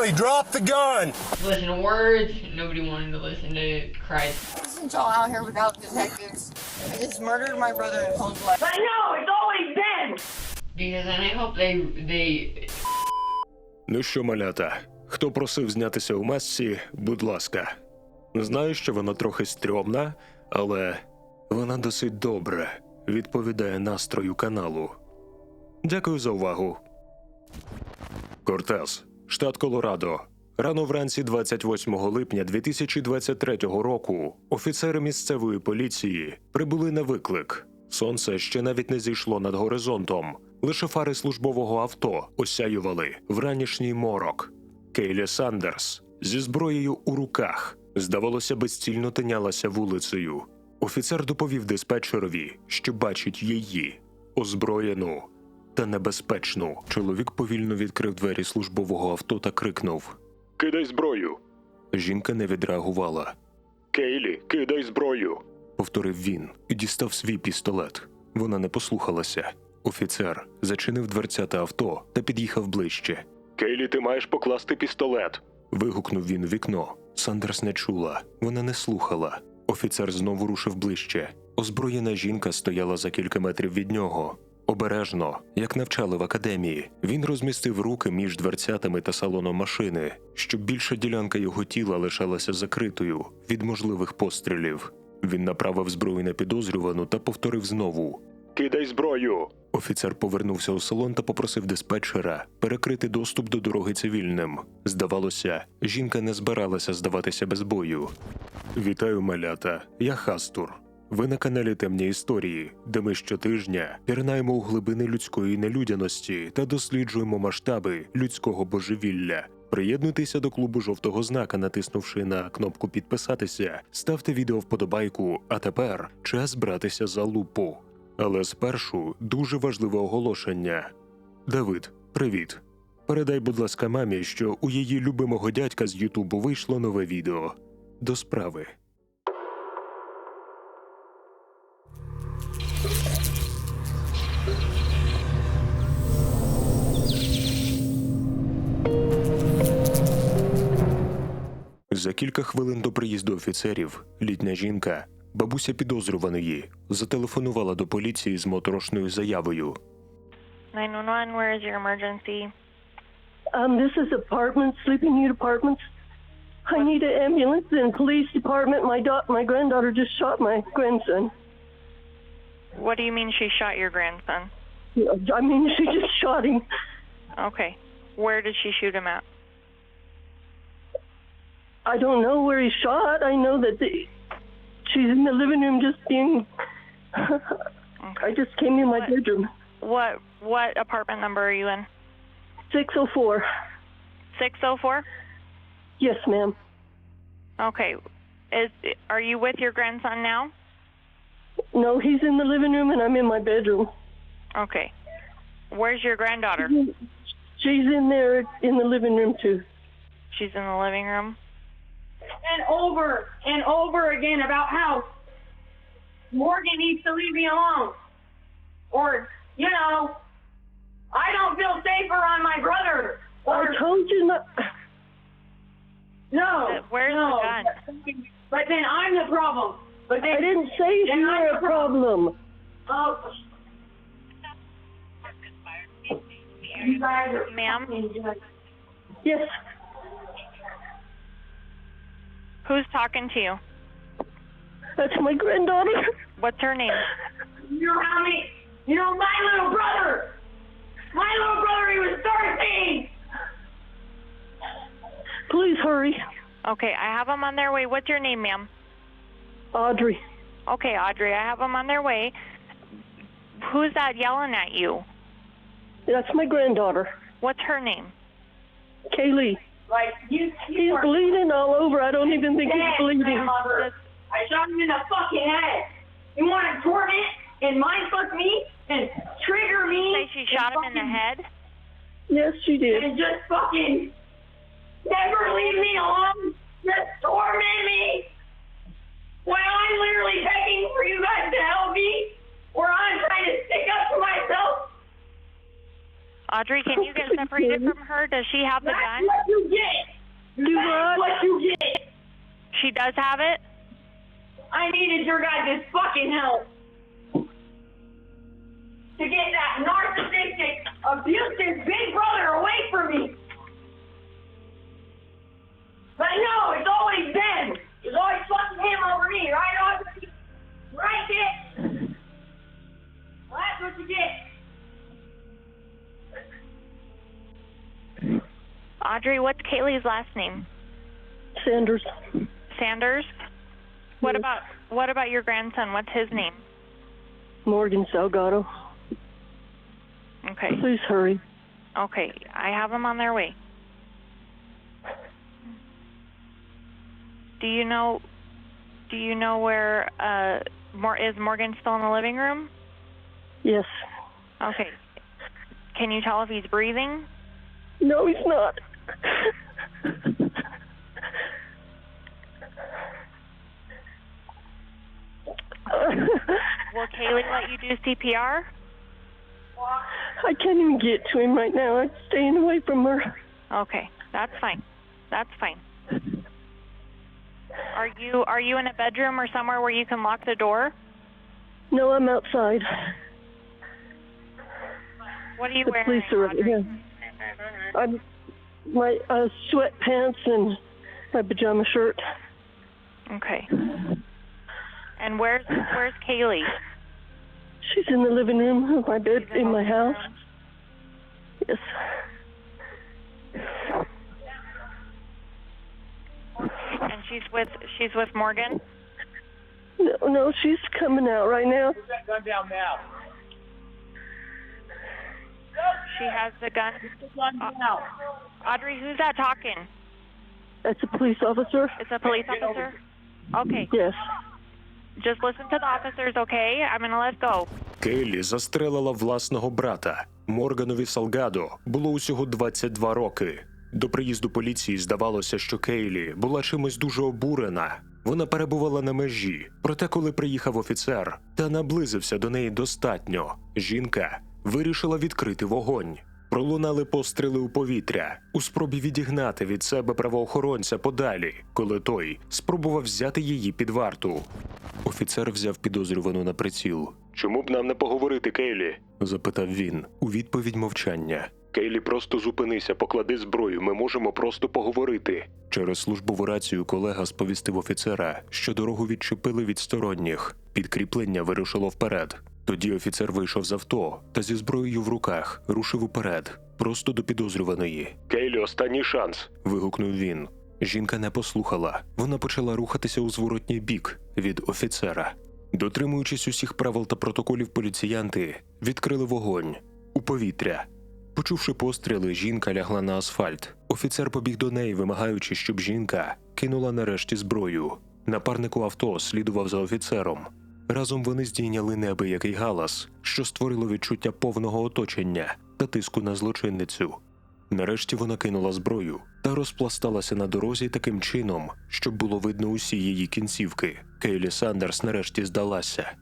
Billy, drop the gun. Listen to words. Nobody wanted to listen to Christ. Since y'all out here without detectives, I just murdered my brother in cold blood. I know, it's always been. Because and I hope they they Ну що, малята, хто просив знятися у масці, будь ласка. Знаю, що вона трохи стрьомна, але вона досить добре відповідає настрою каналу. Дякую за увагу. Кортес, штат Колорадо. Рано вранці 28 липня 2023 року офіцери місцевої поліції прибули на виклик. Сонце ще навіть не зійшло над горизонтом. Лише фари службового авто осяювали вранішній морок. Кейлі Сандерс зі зброєю у руках, здавалося, безцільно тинялася вулицею. Офіцер доповів диспетчерові, що бачить її озброєну та небезпечну. Чоловік повільно відкрив двері службового авто та крикнув: Кидай зброю. Жінка не відреагувала. Кейлі, кидай зброю. повторив він і дістав свій пістолет. Вона не послухалася. Офіцер зачинив дверцята авто та під'їхав ближче. Кейлі, ти маєш покласти пістолет. вигукнув він у вікно. Сандерс не чула, вона не слухала. Офіцер знову рушив ближче. Озброєна жінка стояла за кілька метрів від нього. Обережно, як навчали в академії, він розмістив руки між дверцятами та салоном машини, щоб більша ділянка його тіла лишалася закритою від можливих пострілів. Він направив зброю на підозрювану та повторив знову: Кидай зброю. Офіцер повернувся у салон та попросив диспетчера перекрити доступ до дороги цивільним. Здавалося, жінка не збиралася здаватися без бою. Вітаю, малята. Я Хастур. Ви на каналі Темні Історії, де ми щотижня пірнаємо у глибини людської нелюдяності та досліджуємо масштаби людського божевілля. Приєднуйтеся до клубу жовтого знака, натиснувши на кнопку підписатися, ставте відео вподобайку. А тепер час братися за лупу. Але спершу дуже важливе оголошення. Давид, привіт. Передай, будь ласка, мамі, що у її любимого дядька з Ютубу вийшло нове відео. До справи. За кілька хвилин до приїзду офіцерів літня жінка, бабуся підозрюваної, зателефонувала до поліції з моторошною заявою. 911, where is your emergency? Um, this is apartments, sleeping unit apartments. I need an ambulance and police department. My da- my granddaughter just shot my grandson. What do you mean she shot your grandson? I mean, she just shot him. Okay. Where did she shoot him at? I don't know where he shot. I know that the, she's in the living room just being. I just came in my What? bedroom. What what apartment number are you in? 604. 604? Yes, ma'am. Okay. Is are you with your grandson now? No, he's in the living room and I'm in my bedroom. Okay. Where's your granddaughter? She's in there in the living room too. She's in the living room. And over and over again about how Morgan needs to leave me alone. Or, you know, I don't feel safer on my brother. Or, I told you not. no. Where's no. the gun? But then I'm the problem. But then, I didn't say you were a problem. oh. You guys are Ma'am? Yes, Who's talking to you? that's my granddaughter. What's her name? You know how many, you know, my little brother, my little brother, he was 13. Please hurry. Okay, I have them on their way. What's your name, ma'am? Audrey. Okay, Audrey, I have them on their way. Who's that yelling at you? That's my granddaughter. What's her name? Kaylee. Like, you, you He's are bleeding all over. I don't even think he's dead, bleeding. grandmother. I shot him in the fucking head. You want to torment and mindfuck me and trigger me? Say she shot him in the and head. Yes, she did. And just fucking never leave me alone. Just torment me. While I'm literally begging for you guys to help me. Or I'm trying to stick up for myself. Audrey, can you get separated from her? Does she have the That's gun? what you get. That's what? you get. She does have it? I needed your guys' fucking help to get that narcissistic, abusive big brother away from me. But no, it's always them. It's always fucking him over me, right, Audrey? Right, kid? Well, that's what you get. Audrey, what's Kaylee's last name? Sanders. Sanders? What Yes. about what about your grandson? What's his name? Morgan Salgado. Okay. Please hurry. Okay. I have them on their way. Do you know do you know where uh Mor- is Morgan still in the living room? Yes. Okay. Can you tell if he's breathing? No, he's not. Will Kaylee let you do CPR? I can't even get to him right now. I'm staying away from her. Okay, that's fine. That's fine. Are you are you in a bedroom or somewhere where you can lock the door? No, I'm outside. What are you The wearing? police are right Audrey? here. I'm my uh, sweatpants and my pajama shirt. Okay. And where's where's Kaylee? She's in the living room of my bed in my house. Yes. And she's with she's with Morgan. No, no, she's coming out right now. Gun down now. She has the gun. Uh, Audrey, who's that talking? That's a police officer. It's a police officer. Okay, Yes. just listen to the officers, okay? I'm gonna let go. Кейлі застрелила власного брата. Морганові Салгадо було усього 22 роки. До приїзду поліції здавалося, що Кейлі була чимось дуже обурена. Вона перебувала на межі. Проте, коли приїхав офіцер та наблизився до неї достатньо, жінка вирішила відкрити вогонь. Пролунали постріли у повітря у спробі відігнати від себе правоохоронця подалі, коли той спробував взяти її під варту. Офіцер взяв підозрювану на приціл. Чому б нам не поговорити, Кейлі? запитав він. У відповідь мовчання. Кейлі, просто зупинися, поклади зброю. Ми можемо просто поговорити. Через службову рацію колега сповістив офіцера, що дорогу відчепили від сторонніх. Підкріплення вирушило вперед. Тоді офіцер вийшов з авто та зі зброєю в руках рушив уперед, просто до підозрюваної. Кейлі, останній шанс. вигукнув він. Жінка не послухала. Вона почала рухатися у зворотній бік від офіцера. Дотримуючись усіх правил та протоколів, поліціянти відкрили вогонь у повітря. Почувши постріли, жінка лягла на асфальт. Офіцер побіг до неї, вимагаючи, щоб жінка кинула нарешті зброю. Напарник у авто слідував за офіцером. Разом вони здійняли неабиякий галас, що створило відчуття повного оточення та тиску на злочинницю. Нарешті вона кинула зброю та розпласталася на дорозі таким чином, щоб було видно усі її кінцівки. Кейлі Сандерс нарешті здалася.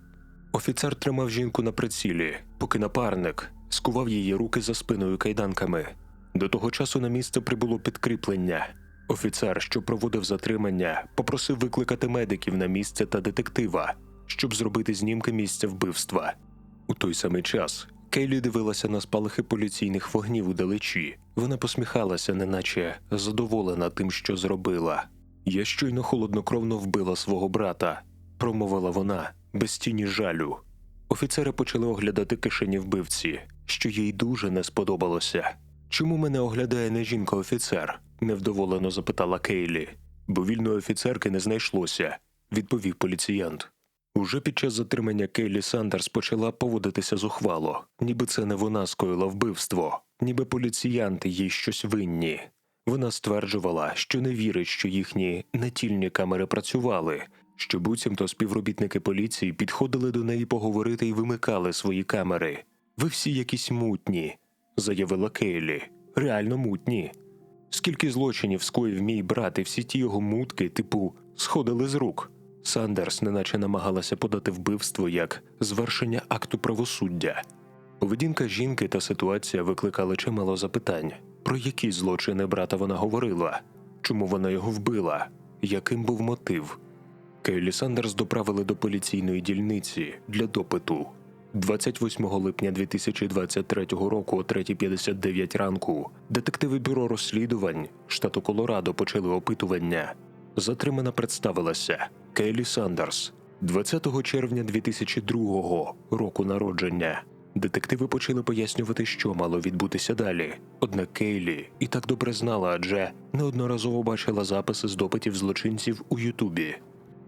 Офіцер тримав жінку на прицілі, поки напарник скував її руки за спиною кайданками. До того часу на місце прибуло підкріплення. Офіцер, що проводив затримання, попросив викликати медиків на місце та детектива, щоб зробити знімки місця вбивства. У той самий час Кейлі дивилася на спалахи поліційних вогнів удалечі. Вона посміхалася, неначе задоволена тим, що зробила. Я щойно холоднокровно вбила свого брата, промовила вона без тіні жалю. Офіцери почали оглядати кишені вбивці, що їй дуже не сподобалося. Чому мене оглядає не жінка-офіцер? невдоволено запитала Кейлі. Бо вільної офіцерки не знайшлося, відповів поліціянт. Уже під час затримання Кейлі Сандерс почала поводитися зухвало, ніби це не вона скоїла вбивство, ніби поліціянти їй щось винні. Вона стверджувала, що не вірить, що їхні натільні камери працювали, що буцімто співробітники поліції підходили до неї поговорити і вимикали свої камери. Ви всі якісь мутні, заявила Кейлі. Реально мутні. Скільки злочинів скоїв мій брат і всі ті його мутки, типу, сходили з рук. Сандерс неначе намагалася подати вбивство як звершення акту правосуддя. Поведінка жінки та ситуація викликали чимало запитань, про які злочини брата вона говорила, чому вона його вбила, яким був мотив. Кейлі Сандерс доправили до поліційної дільниці для допиту. 28 липня 2023 року о 3.59 ранку детективи бюро розслідувань штату Колорадо почали опитування. Затримана представилася Кейлі Сандерс 20 червня 2002 року народження. Детективи почали пояснювати, що мало відбутися далі. Однак Кейлі і так добре знала, адже неодноразово бачила записи з допитів злочинців у Ютубі.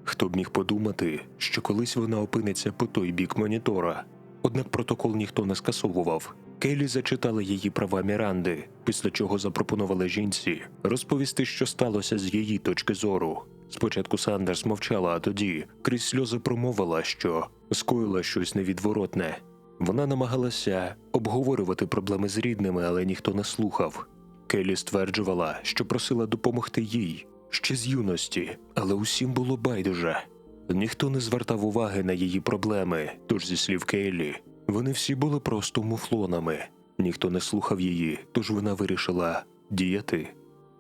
Хто б міг подумати, що колись вона опиниться по той бік монітора. Однак протокол ніхто не скасовував. Кейлі зачитала її права Міранди, після чого запропонувала жінці розповісти, що сталося з її точки зору. Спочатку Сандерс мовчала, а тоді крізь сльози промовила, що скоїла щось невідворотне. Вона намагалася обговорювати проблеми з рідними, але ніхто не слухав. Келі стверджувала, що просила допомогти їй ще з юності, але усім було байдуже. Ніхто не звертав уваги на її проблеми, тож, зі слів Кейлі, вони всі були просто муфлонами. Ніхто не слухав її, тож вона вирішила діяти.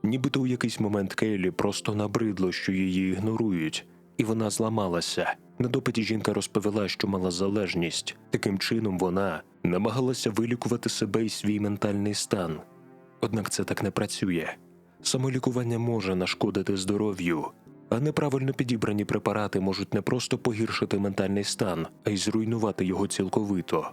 Нібито у якийсь момент Кейлі просто набридло, що її ігнорують, і вона зламалася. На допиті жінка розповіла, що мала залежність. Таким чином вона намагалася вилікувати себе і свій ментальний стан. Однак це так не працює. Самолікування може нашкодити здоров'ю, а неправильно підібрані препарати можуть не просто погіршити ментальний стан, а й зруйнувати його цілковито.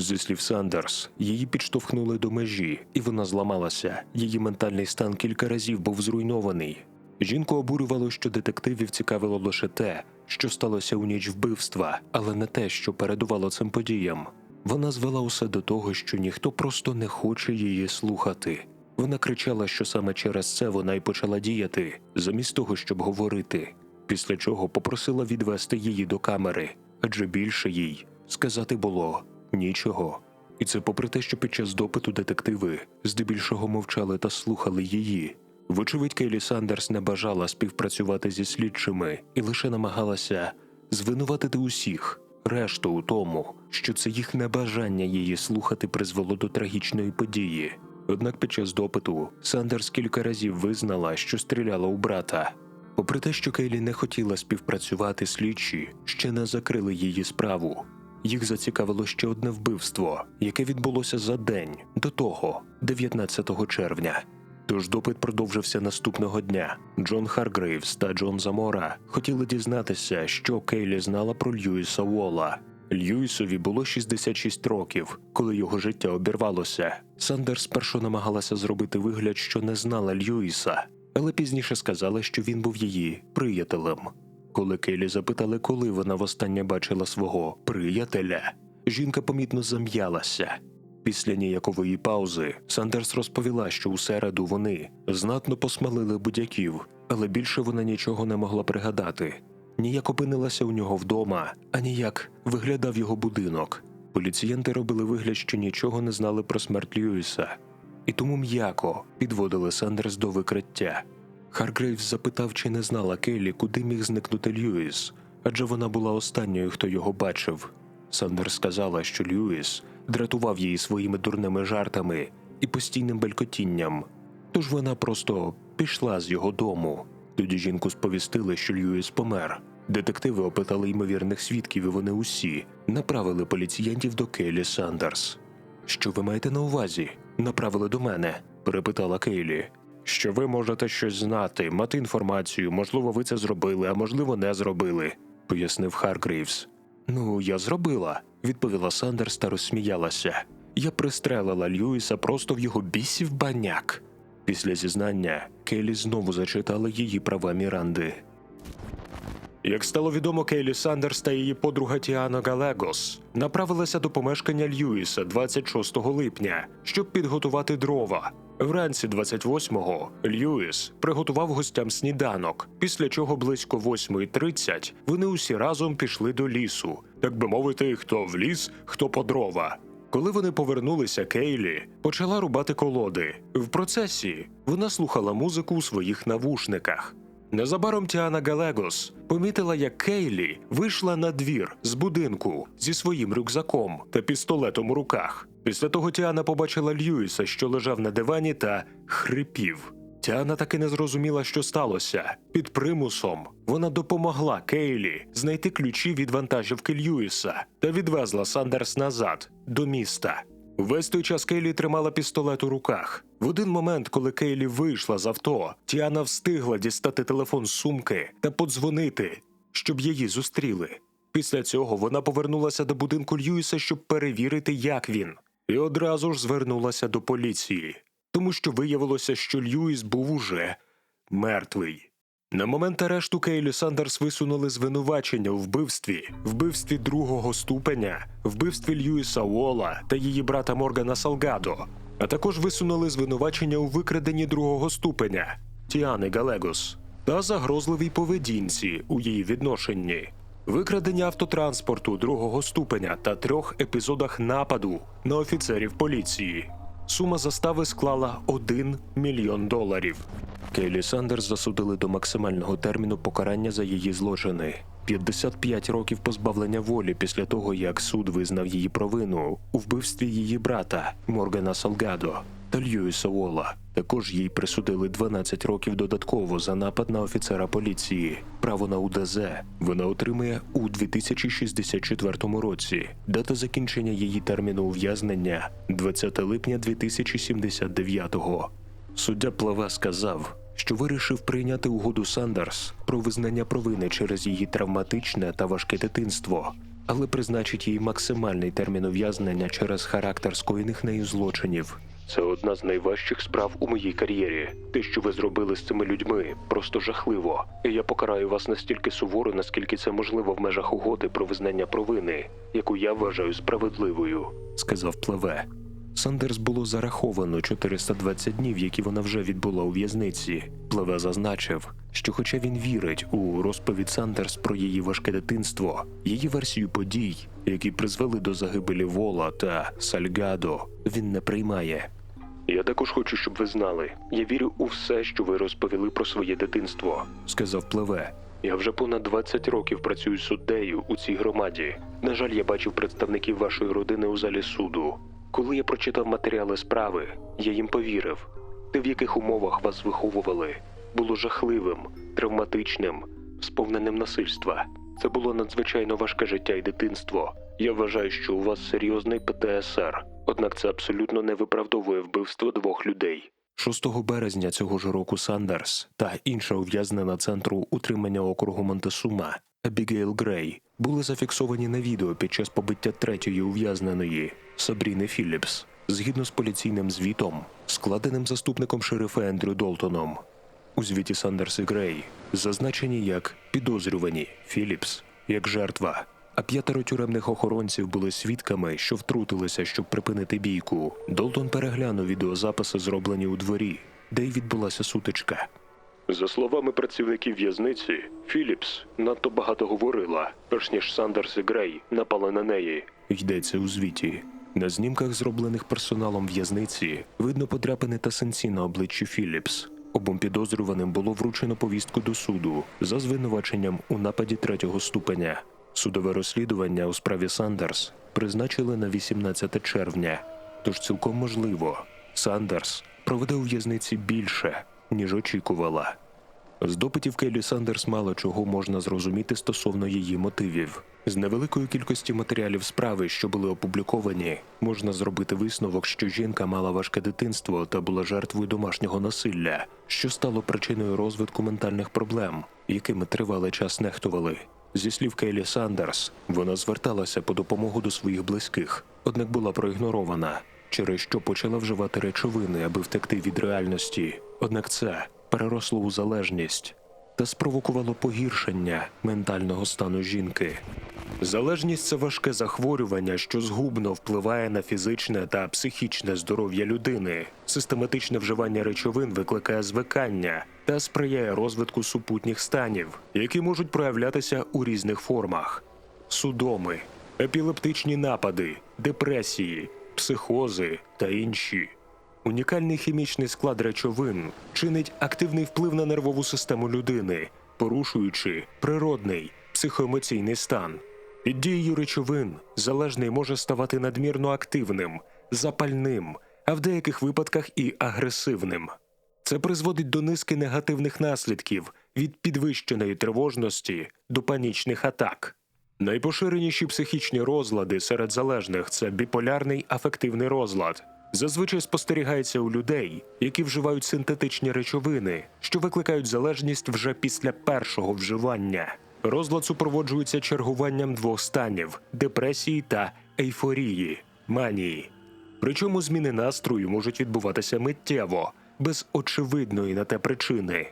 Зі слів Сандерс, її підштовхнули до межі, і вона зламалася. Її ментальний стан кілька разів був зруйнований. Жінку обурювало, що детективів цікавило лише те, що сталося у ніч вбивства, але не те, що передувало цим подіям. Вона звела усе до того, що ніхто просто не хоче її слухати. Вона кричала, що саме через це вона й почала діяти, замість того, щоб говорити, після чого попросила відвести її до камери, адже більше їй сказати було нічого. І це попри те, що під час допиту детективи здебільшого мовчали та слухали її. Вочевидь, Кейлі Сандерс не бажала співпрацювати зі слідчими і лише намагалася звинуватити усіх, решту у тому, що це їх небажання її слухати призвело до трагічної події. Однак під час допиту Сандерс кілька разів визнала, що стріляла у брата. Попри те, що Кейлі не хотіла співпрацювати, слідчі ще не закрили її справу. Їх зацікавило ще одне вбивство, яке відбулося за день до того, 19 червня. Тож допит продовжився наступного дня. Джон Харгрейвс та Джон Замора хотіли дізнатися, що Кейлі знала про Льюіса Уолла. Льюісові було 66 років, коли його життя обірвалося. Сандерс спершу намагалася зробити вигляд, що не знала Льюіса, але пізніше сказала, що він був її приятелем. Коли Келі запитали, коли вона востаннє бачила свого приятеля, жінка помітно зам'ялася. Після ніякової паузи Сандерс розповіла, що у середу вони знатно посмалили будяків, але більше вона нічого не могла пригадати. Ніяк опинилася у нього вдома, а ніяк виглядав його будинок. Поліціянти робили вигляд, що нічого не знали про смерть Льюіса, і тому м'яко підводили Сандерс до викриття. Харгрейвс запитав, чи не знала Келлі, куди міг зникнути Льюіс, адже вона була останньою, хто його бачив. Сандерс сказала, що Льюіс дратував її своїми дурними жартами і постійним белькотінням. Тож вона просто пішла з його дому. Тоді жінку сповістили, що Льюіс помер. Детективи опитали ймовірних свідків, і вони усі направили поліціянтів до Кейлі Сандерс. Що ви маєте на увазі? Направили до мене? перепитала Кейлі. Що ви можете щось знати, мати інформацію, можливо, ви це зробили, а можливо, не зробили, пояснив Харгрейвс. Ну, я зробила, відповіла Сандерс та розсміялася. Я пристрелила Льюіса просто в його бісів баняк. Після зізнання Келі знову зачитала її права Міранди. Як стало відомо, Кейлі Сандерс та її подруга Тіана Галегос направилися до помешкання Льюіса 26 липня, щоб підготувати дрова. Вранці 28-го Льюіс приготував гостям сніданок, після чого близько 8.30 вони усі разом пішли до лісу, так би мовити, хто в ліс, хто по дрова. Коли вони повернулися, Кейлі почала рубати колоди. В процесі вона слухала музику у своїх навушниках. Незабаром Тіана Галегос помітила, як Кейлі вийшла на двір з будинку зі своїм рюкзаком та пістолетом у руках. Після того Тіана побачила Льюіса, що лежав на дивані та хрипів. Тіана таки не зрозуміла, що сталося. Під примусом вона допомогла Кейлі знайти ключі від вантажівки Льюіса та відвезла Сандерс назад до міста. Весь той час Кейлі тримала пістолет у руках. В один момент, коли Кейлі вийшла з авто, Тіана встигла дістати телефон з сумки та подзвонити, щоб її зустріли. Після цього вона повернулася до будинку Льюіса, щоб перевірити, як він, і одразу ж звернулася до поліції, тому що виявилося, що Льюіс був уже мертвий. На момент арешту Кейлі Сандерс висунули звинувачення у вбивстві, вбивстві другого ступеня, вбивстві Льюіса Уола та її брата Моргана Салгадо, а також висунули звинувачення у викраденні другого ступеня Тіани Галегос та загрозливій поведінці у її відношенні, викрадення автотранспорту другого ступеня та трьох епізодах нападу на офіцерів поліції. Сума застави склала 1 мільйон доларів. Кейлі Сандерс засудили до максимального терміну покарання за її злочини 55 років позбавлення волі після того, як суд визнав її провину у вбивстві її брата Моргана Салгадо та Льюіса Уола. Також їй присудили 12 років додатково за напад на офіцера поліції. Право на УДЗ вона отримує у 2064 році. Дата закінчення її терміну ув'язнення 20 липня 2079-го. Суддя Плаве сказав, що вирішив прийняти угоду Сандерс про визнання провини через її травматичне та важке дитинство, але призначить їй максимальний термін ув'язнення через характер скоєних нею злочинів. Це одна з найважчих справ у моїй кар'єрі. Те, що ви зробили з цими людьми, просто жахливо. І я покараю вас настільки суворо, наскільки це можливо в межах угоди про визнання провини, яку я вважаю справедливою, сказав Плеве. Сандерс було зараховано 420 днів, які вона вже відбула у в'язниці. Плеве зазначив, що, хоча він вірить у розповідь Сандерс про її важке дитинство, її версію подій, які призвели до загибелі Вола та Сальгадо, він не приймає. Я також хочу, щоб ви знали. Я вірю у все, що ви розповіли про своє дитинство, сказав Плеве. Я вже понад 20 років працюю суддею у цій громаді. На жаль, я бачив представників вашої родини у залі суду. Коли я прочитав матеріали справи, я їм повірив. Те, в яких умовах вас виховували, було жахливим, травматичним, сповненим насильства. Це було надзвичайно важке життя і дитинство. Я вважаю, що у вас серйозний ПТСР, однак це абсолютно не виправдовує вбивство двох людей. 6 березня цього ж року Сандерс та інша ув'язнена центру утримання округу Монтесума Абігейл Грей були зафіксовані на відео під час побиття третьої ув'язненої Сабріни Філіпс, згідно з поліційним звітом, складеним заступником шерифа Ендрю Долтоном. У звіті Сандерс і Грей зазначені як підозрювані Філіпс як жертва. А п'ятеро тюремних охоронців були свідками, що втрутилися, щоб припинити бійку. Долтон переглянув відеозаписи, зроблені у дворі, де й відбулася сутичка. За словами працівників в'язниці, Філіпс надто багато говорила, перш ніж Сандерс і Грей напали на неї. Йдеться у звіті. На знімках, зроблених персоналом в'язниці, видно подряпини та синці на обличчі Філіпс. Обом підозрюваним було вручено повістку до суду за звинуваченням у нападі третього ступеня. Судове розслідування у справі Сандерс призначили на 18 червня. Тож цілком можливо, Сандерс проведе у в'язниці більше, ніж очікувала. З допитів Келі Сандерс мало чого можна зрозуміти стосовно її мотивів. З невеликої кількості матеріалів справи, що були опубліковані, можна зробити висновок, що жінка мала важке дитинство та була жертвою домашнього насилля, що стало причиною розвитку ментальних проблем, якими тривалий час нехтували. Зі слів Кейлі Сандерс, вона зверталася по допомогу до своїх близьких, однак була проігнорована, через що почала вживати речовини, аби втекти від реальності. Однак це переросло у залежність та спровокувало погіршення ментального стану жінки. Залежність це важке захворювання, що згубно впливає на фізичне та психічне здоров'я людини. Систематичне вживання речовин викликає звикання та сприяє розвитку супутніх станів, які можуть проявлятися у різних формах: судоми, епілептичні напади, депресії, психози та інші. Унікальний хімічний склад речовин чинить активний вплив на нервову систему людини, порушуючи природний психоемоційний стан. Під дією речовин залежний може ставати надмірно активним, запальним, а в деяких випадках і агресивним. Це призводить до низки негативних наслідків від підвищеної тривожності до панічних атак. Найпоширеніші психічні розлади серед залежних це біполярний афективний розлад. Зазвичай спостерігається у людей, які вживають синтетичні речовини, що викликають залежність вже після першого вживання. Розлад супроводжується чергуванням двох станів депресії та ейфорії, манії. Причому зміни настрою можуть відбуватися миттєво, без очевидної на те причини.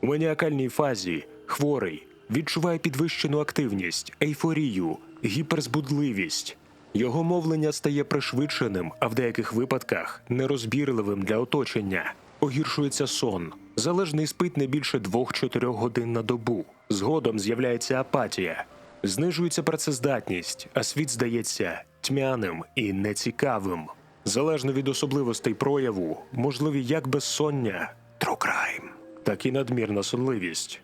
У маніакальній фазі хворий відчуває підвищену активність, ейфорію, гіперзбудливість. Його мовлення стає пришвидшеним, а в деяких випадках нерозбірливим для оточення. Погіршується сон. Залежний спить не більше 2-4 годин на добу. Згодом з'являється апатія. Знижується працездатність, а світ здається тьмяним і нецікавим. Залежно від особливостей прояву, можливі як безсоння, crime, так і надмірна сонливість.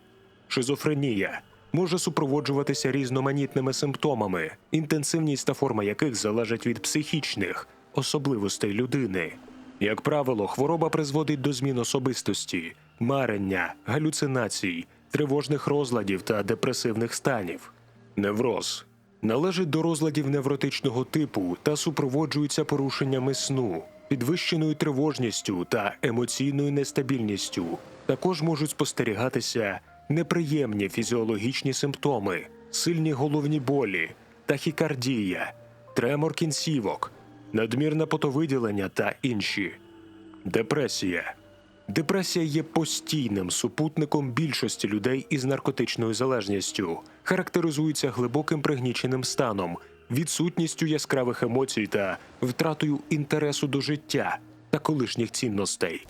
Шизофренія може супроводжуватися різноманітними симптомами, інтенсивність та форма яких залежать від психічних особливостей людини. Як правило, хвороба призводить до змін особистості, марення, галюцинацій, тривожних розладів та депресивних станів. Невроз належить до розладів невротичного типу та супроводжується порушеннями сну, підвищеною тривожністю та емоційною нестабільністю. Також можуть спостерігатися неприємні фізіологічні симптоми, сильні головні болі, тахікардія, тремор кінцівок, надмірне потовиділення та інші. Депресія. Депресія є постійним супутником більшості людей із наркотичною залежністю, характеризується глибоким пригніченим станом, відсутністю яскравих емоцій та втратою інтересу до життя та колишніх цінностей.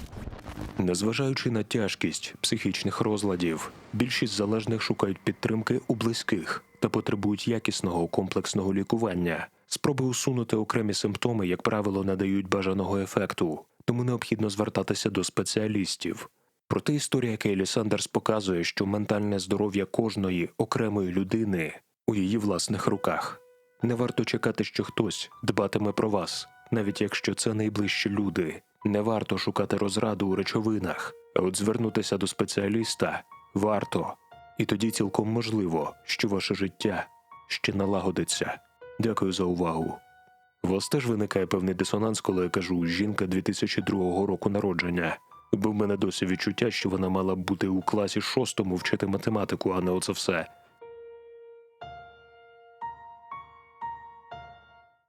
Незважаючи на тяжкість психічних розладів, більшість залежних шукають підтримки у близьких та потребують якісного комплексного лікування. Спроби усунути окремі симптоми, як правило, надають бажаного ефекту, тому необхідно звертатися до спеціалістів. Проте історія Кейлі Сандерс показує, що ментальне здоров'я кожної окремої людини у її власних руках. Не варто чекати, що хтось дбатиме про вас, навіть якщо це найближчі люди. Не варто шукати розраду у речовинах, а от звернутися до спеціаліста варто. І тоді цілком можливо, що ваше життя ще налагодиться. Дякую за увагу. У вас теж виникає певний дисонанс, коли я кажу жінка 2002 року народження, бо в мене досі відчуття, що вона мала бути у класі шостому вчити математику, а не оце все.